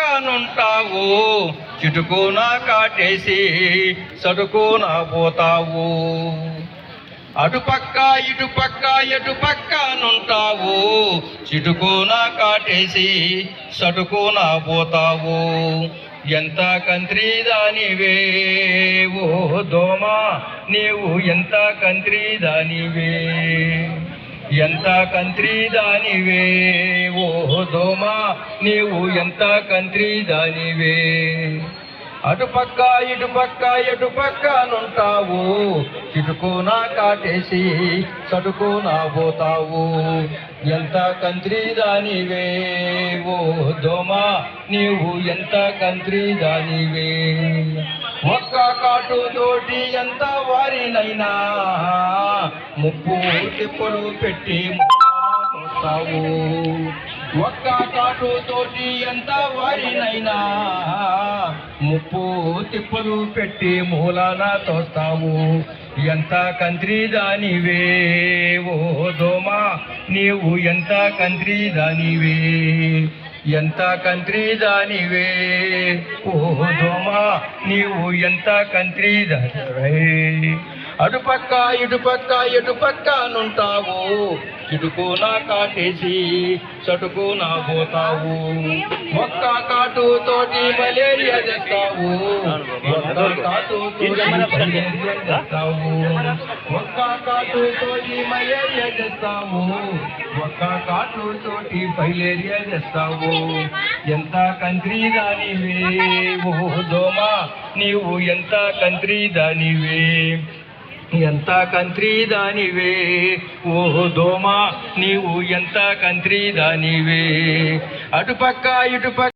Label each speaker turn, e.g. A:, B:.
A: పక్కనుంటావు చిటుకున కాటేసి సటుకున పోతావు. అటుపక్క ఇటుపక్క ఎటుపక్క నుంటావు చిటుకున కాటేసి సటుకున పోతావు. ఎంత కంత్రి దానివే ఓ దోమ నీవు ఎంత కంత్రి దానివే ఎంత కంత్రి దానివే ఓ దోమా నీవు ఎంత కంత్రి దానివే అటుపక్క ఇటుపక్క ఎటుపక్క నుంటావు? చిటుకున కాటేసి సటుకున పోతావు? ఎంత కంత్రి దానివే ఓ దోమా నీవు ఎంత కంత్రి దానివే ఒక్క కాటు తోటి ఎంత వారినైనా ముప్పు తిప్పలు పెట్టి చూస్తావు ఒక్క కాటుతోటి ఎంత వారినైనా ముప్పు తిప్పలు పెట్టి మూలాన తోస్తావు. ఎంత కంత్రి దానివే? ఓ దోమా నీవు ఎంత కంత్రి దానివే? ఎంత కంత్రి దానివే? ఓ దోమా నీవు ఎంత కంత్రి దానివే? అటుపక్క ఇటుపక్క ఎటుపక్క నుంటావు. నా కాటేసి చటుకు నా పోతావు. ఒక్క కాటు తోటి మలేరియా చేస్తావు ఒక్క కాటు చేస్తావు మలేరియా ఒక్క కాటు తోటి మలేరియా చేస్తావు ఒక్క కాటు తోటి మలేరియా చేస్తావు ఎంత కంత్రి దానివే ఓ దోమా నీవు ఎంత కంత్రి దానివే. ఎంత కంత్రి దానివే ఓ దోమ నీవు ఎంత కంత్రి దానివే అటుపక్క ఇటుపక్క